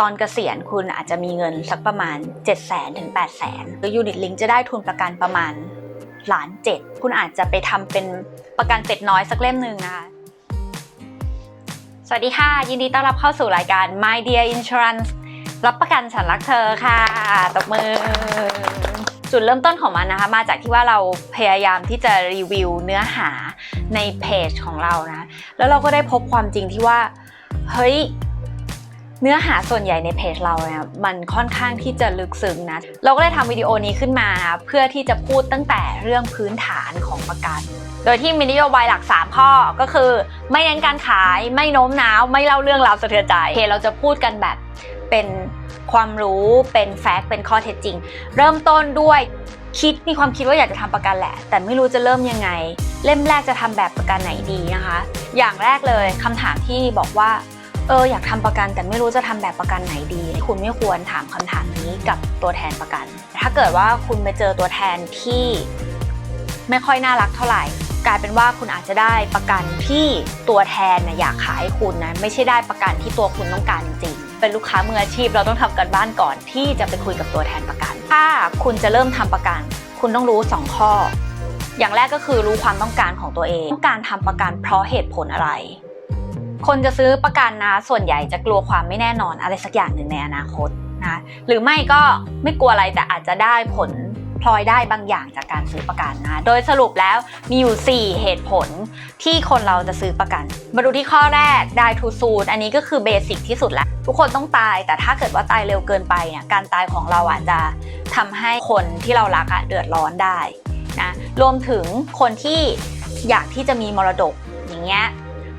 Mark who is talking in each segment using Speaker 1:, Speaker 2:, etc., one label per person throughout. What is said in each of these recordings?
Speaker 1: ตอนเกษียณคุณอาจจะมีเงินสักประมาณ 7 0 0 0 0 0ถึง8 0 0 0 0หรือยูนิตลิงจะได้ทุนประกันประมาณล้านเจ็ดคุณอาจจะไปทำเป็นประกันเป็ดน้อยสักเล่มหนึ่งนะคะสวัสดีค่ะ ยินดีต้อนรับเข้าสู่รายการ My Dear Insurance รับประกันฉันรักเธอค่ะตบมือ จุดเริ่มต้นของมันนะคะ มาจากที่ว่าเราพยายามที่จะรีวิวเนื้อหาในเพจของเรานะ แล้วเราก็ได้พบความจริงที่ว่า เฮ้ย เนื้อหาส่วนใหญ่ในเพจเราเนี่ยมันค่อนข้างที่จะลึกซึ้งนะ เราก็เลยทำวิดีโอนี้ขึ้นมานะเพื่อที่จะพูดตั้งแต่เรื่องพื้นฐานของประกัน โดยที่มีนโยบายหลัก 3 ข้อก็คือ ไม่เน้นการขายไม่โน้มน้าว ไม่เล่าเรื่องราวสะเทือนใจโอเคเราจะพูดกันแบบเป็นความรู้เป็นแฟกต์เป็นข้อเท็จจริง เริ่มต้นด้วยคิดมีความคิดว่าอยากจะทำประกันแหละ แต่ไม่รู้จะเริ่มยังไง เล่มแรกจะทำแบบประกันไหนดีนะคะ อย่างแรกเลยคำถามที่บอกว่า เอออยากทำประกันแต่ไม่รู้จะทำแบบประกันไหนดี คุณไม่ควรถามคำถามนี้กับตัวแทนประกัน ถ้าเกิดว่าคุณไปเจอตัวแทนที่ไม่ค่อยน่ารักเท่าไหร่ กลายเป็นว่าคุณอาจจะได้ประกันที่ตัวแทนนะอยากขายให้คุณนะไม่ใช่ได้ประกันที่ตัวคุณต้องการจริงๆ เป็นลูกค้ามืออาชีพเราต้องทำกันบ้านก่อนที่จะไปคุยกับตัวแทนประกัน ถ้าคุณจะเริ่มทำประกัน คุณต้องรู้ 2 ข้อ อย่างแรกก็คือรู้ความต้องการของตัวเอง ต้องการทำประกันเพราะเหตุผลอะไร คนจะซื้อประกันนะส่วนใหญ่จะกลัวความไม่แน่นอนอะไรสักอย่างหนึ่งในอนาคตนะหรือไม่ก็ไม่กลัวอะไรแต่อาจจะได้ผลพลอยได้บางอย่างจากการซื้อประกันนะ โดยสรุปแล้วมีอยู่ 4 เหตุผลที่คนเราจะซื้อประกัน มาดูที่ข้อแรกได้ทูซูดอันนี้ก็คือเบสิกที่สุดแล้ว ทุกคนต้องตาย แต่ถ้าเกิดว่าตายเร็วเกินไปเนี่ยการตายของเราอาจจะทำให้คนที่เรารักอะเดือดร้อนได้นะรวมถึงคนที่อยากที่จะมีมรดกอย่างเงี้ย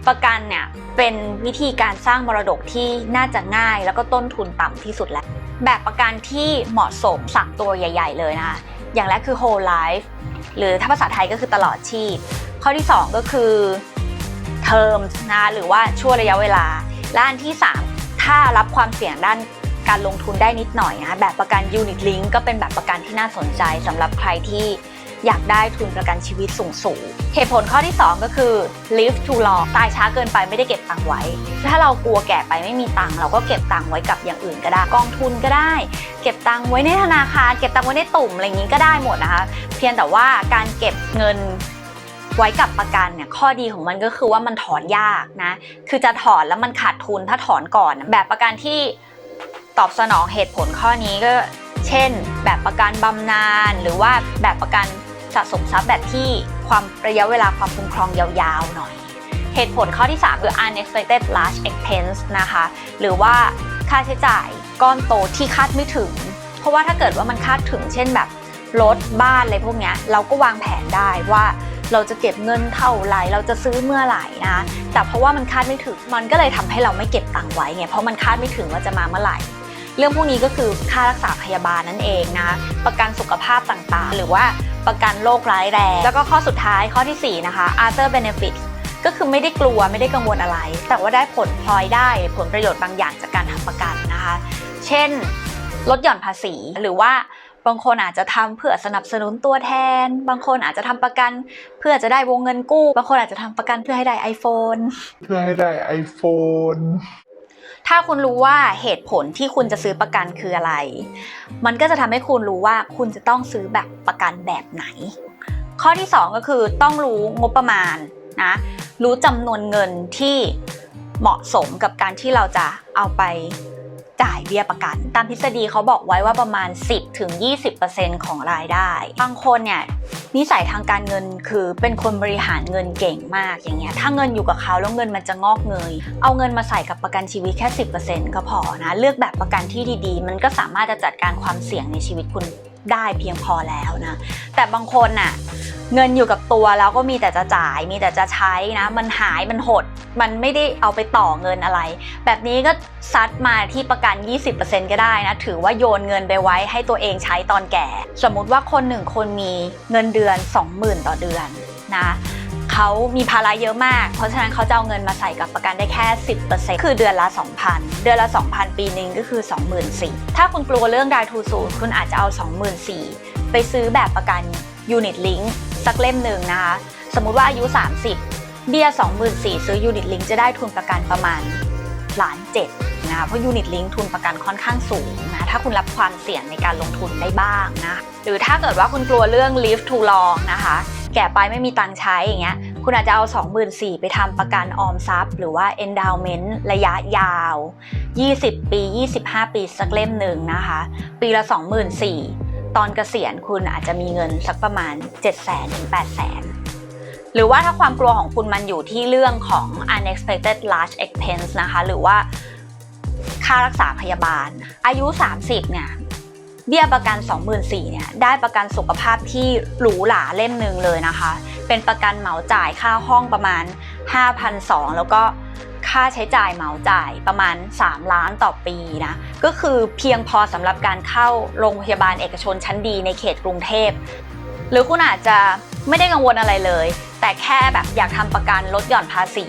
Speaker 1: ประกันเนี่ยเป็นวิธีการสร้างมรดกที่น่าจะง่าย แล้วก็ต้นทุนต่ำที่สุดแล้ว แบบประกันที่เหมาะสมสั่งตัวใหญ่ ๆ เลยนะคะอย่างแรกคือ whole life หรือถ้าภาษาไทยก็คือตลอดชีพ ข้อที่ 2 ก็คือ term นะหรือว่าช่วระยะเวลา และอันที่ 3 ถ้ารับความเสี่ยงด้านการลงทุนได้นิดหน่อยนะแบบประกัน unit link ก็เป็นแบบประกันที่น่าสนใจสำหรับใครที่ อยากได้ทุนประกันชีวิตสูงสูงเหตุผลข้อที่ 2 ก็คือ live too long ตายช้าเกินไปไม่ได้เก็บตังค์ไว้ ถ้าเรากลัวแก่ไปไม่มีตังค์เราก็เก็บตังค์ไว้กับอย่างอื่นก็ได้กองทุนก็ได้ เก็บตังค์ไว้ในธนาคาร เก็บตังค์ไว้ในตุ่มอะไรอย่างนี้ก็ได้หมดนะคะ เพียงแต่ว่าการเก็บเงินไว้กับประกันเนี่ยข้อดีของมันก็คือว่ามันถอนยากนะ คือจะถอนแล้วมันขาดทุนถ้าถอนก่อนแบบประกันที่ตอบสนองเหตุผลข้อนี้ก็ เช่น แบบประกันบำนาญหรือว่าแบบประกัน สะสมทรัพย์แบบที่ความระยะเวลาความคุ้มครองยาวๆหน่อย เหตุผลข้อที่ 3 คือ unexpected large expense นะคะ หรือว่าค่าใช้จ่ายก้อนโตที่คาดไม่ถึง เพราะว่าถ้าเกิดว่ามันคาดถึงเช่นแบบรถบ้านอะไรพวกเนี้ยเราก็วางแผนได้ว่าเราจะเก็บเงินเท่าไหร่เราจะซื้อเมื่อไหร่นะแต่เพราะว่ามันคาดไม่ถึงมันก็เลยทำให้เราไม่เก็บตังค์ไว้ไงเพราะมันคาดไม่ถึงว่าจะมาเมื่อไหร่ เรื่องพวกนี้ก็คือค่ารักษาพยาบาลนั่นเองนะประกันสุขภาพต่างๆ หรือว่าประกันโรคร้ายแรง แล้วก็ข้อสุดท้ายข้อทีสี่ 4 นะคะ other benefits ก็คือไม่ได้กลัวไม่ได้กังวลอะไร แต่ว่าได้ผลพลอยได้ผลประโยชน์บางอย่างจากการทำประกันนะคะ เช่น ลดหย่อนภาษีหรือว่าบางคนอาจจะทำเพื่อสนับสนุนตัวแทน บางคนอาจจะทำประกัน เพื่อจะได้วงเงินกู้ บางคนอาจจะทำประกันเพื่อให้ได้ iPhone
Speaker 2: เพื่อให้ได้ iPhone
Speaker 1: ถ้าคุณรู้ว่าเหตุผลที่คุณจะซื้อประกันคืออะไร มันก็จะทำให้คุณรู้ว่าคุณจะต้องซื้อแบบประกันแบบไหน ข้อที่ 2 ก็คือต้องรู้งบประมาณนะรู้จำนวนเงินที่เหมาะสมกับการที่เราจะเอาไป จ่ายเบี้ยประกัน ตามทฤษฎีเขาบอกไว้ว่าประมาณ 10-20%ของรายได้ บางคนเนี่ยนิสัยทางการเงินคือเป็นคนบริหารเงินเก่งมากอย่างเงี้ยถ้าเงินอยู่กับเขาแล้วเงินมันจะงอกเงย เอาเงินมาใส่กับประกันชีวิตแค่ 10%ก็พอนะ เลือกแบบประกันที่ดีๆ มันก็สามารถจะจัดการความเสี่ยงในชีวิตคุณได้เพียงพอแล้วนะ แต่บางคนน่ะ เงินอยู่กับตัวแล้วก็มีแต่จะจ่าย มีแต่จะใช้นะ มันหายมันหด มันไม่ได้เอาไปต่อเงินอะไร แบบนี้ก็ซัดมาที่ประกัน 20%ก็ได้นะ ถือว่าโยนเงินไปไว้ให้ตัวเองใช้ตอนแก่ สมมุติว่าคนหนึ่งคนมีเงินเดือน 20,000 ต่อเดือนนะเขามีภาระเยอะมาก เพราะฉะนั้นเขาจะเอาเงินมาใส่กับประกันได้แค่ 10%คือเดือนละ 2,000 เดือนละ 2,000 ปีหนึ่งก็คือ 24,000ถ้าคุณกลัวเรื่องได้ทูสูคุณอาจจะเอา 24,000 ไปซื้อแบบประกัน Unit Link สักเล่มหนึ่งนะคะ สมมุติว่าอายุ 30 เบี้ย 24,000ซื้อ Unit Link จะได้ทุนประกันประมาณล้านเจ็ดนะคะเพราะยูนิตลิงทุนประกันค่อนข้างสูงนะถ้าคุณรับความเสี่ยงในการลงทุนได้บ้างนะหรือถ้าเกิดว่าคุณกลัวเรื่อง live too long นะคะ แก่ไปไม่มีตังค์ใช้อย่างเงี้ยคุณอาจจะเอา 24,000ไปทำประกันออมทรัพย์ หรือว่า endowment ระยะยาว 20 ปี 25 ปีสักเล่มหนึ่งนะคะ ปีละ 24,000 ตอนเกษียณคุณอาจจะมีเงินสักประมาณ 700,000ถึง800,000 หรือว่าถ้าความกลัวของคุณมันอยู่ที่เรื่องของ unexpected large expense นะคะ หรือว่าค่ารักษาพยาบาล อายุ 30 เนี่ยเบี้ยประกัน 24,000เนี่ยได้ประกันสุขภาพที่หรูหราเล่มหนึ่งเลยนะคะ เป็นประกันเหมาจ่ายค่าห้องประมาณ 5,200 แล้วก็ ค่าใช้จ่ายเหมาจ่ายประมาณ 3 ล้านต่อปีนะก็คือเพียงพอสำหรับการเข้าโรงพยาบาลเอกชนชั้นดีในเขตกรุงเทพ หรือคุณอาจจะไม่ได้กังวลอะไรเลย แต่แค่แบบอยากทำประกันลดหย่อนภาษี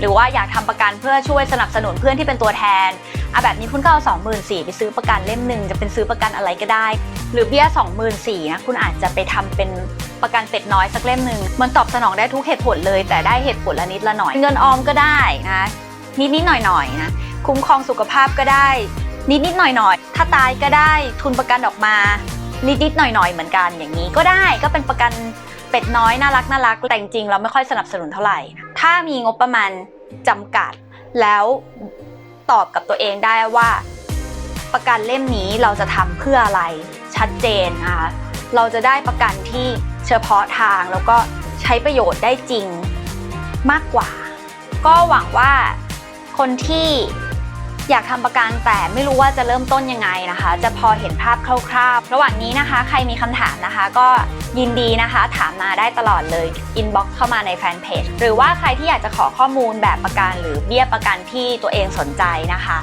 Speaker 1: หรือว่าอยากทำประกันเพื่อช่วยสนับสนุนเพื่อนที่เป็นตัวแทนอะแบบนี้คุณก็เอา2 4 0 0 0ไปซื้อประกันเล่มหนึ่งจะเป็นซื้อประกันอะไรก็ได้ หรือเบี้ย 24,000นะคุณอาจจะไปทำเป็น ประกันเป็ดน้อยสักเล่มหนึ่งมันตอบสนองได้ทุกเหตุผลเลย แต่ได้เหตุผลละนิดละหน่อย เงินออมก็ได้นะนิดนิดหน่อยหน่อยนะคุ้มครองสุขภาพก็ได้ นิดนิดหน่อยหน่อยถ้าตายก็ได้ทุนประกันออกมา นิดนิดหน่อยหน่อยเหมือนกันอย่างนี้ก็ได้ก็เป็นประกันเป็ดน้อยน่ารักน่ารักแต่จริงเราไม่ค่อยสนับสนุนเท่าไหร่ ถ้ามีงบประมาณจำกัดแล้วตอบกับตัวเองได้ว่า ประกันเล่มนี้เราจะทำเพื่ออะไรชัดเจนนะคะเราจะได้ประกันที่ เฉพาะทางแล้วก็ใช้ประโยชน์ได้จริงมากกว่า ก็หวังว่าคนที่อยากทำประกันแต่ไม่รู้ว่าจะเริ่มต้นยังไงนะคะ จะพอเห็นภาพคร่าวๆ ระหว่างนี้นะคะ ใครมีคำถามนะคะ ก็ยินดีนะคะ ถามมาได้ตลอดเลยอินบ็อกซ์เข้ามาในแฟนเพจหรือว่าใครที่อยากจะขอข้อมูลแบบประกันหรือเบี้ยประกันที่ตัวเองสนใจนะคะ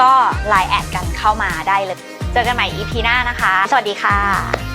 Speaker 1: ก็ไลน์แอดกันเข้ามาได้เลย เจอกันใหม่ EP หน้านะคะ สวัสดีค่ะ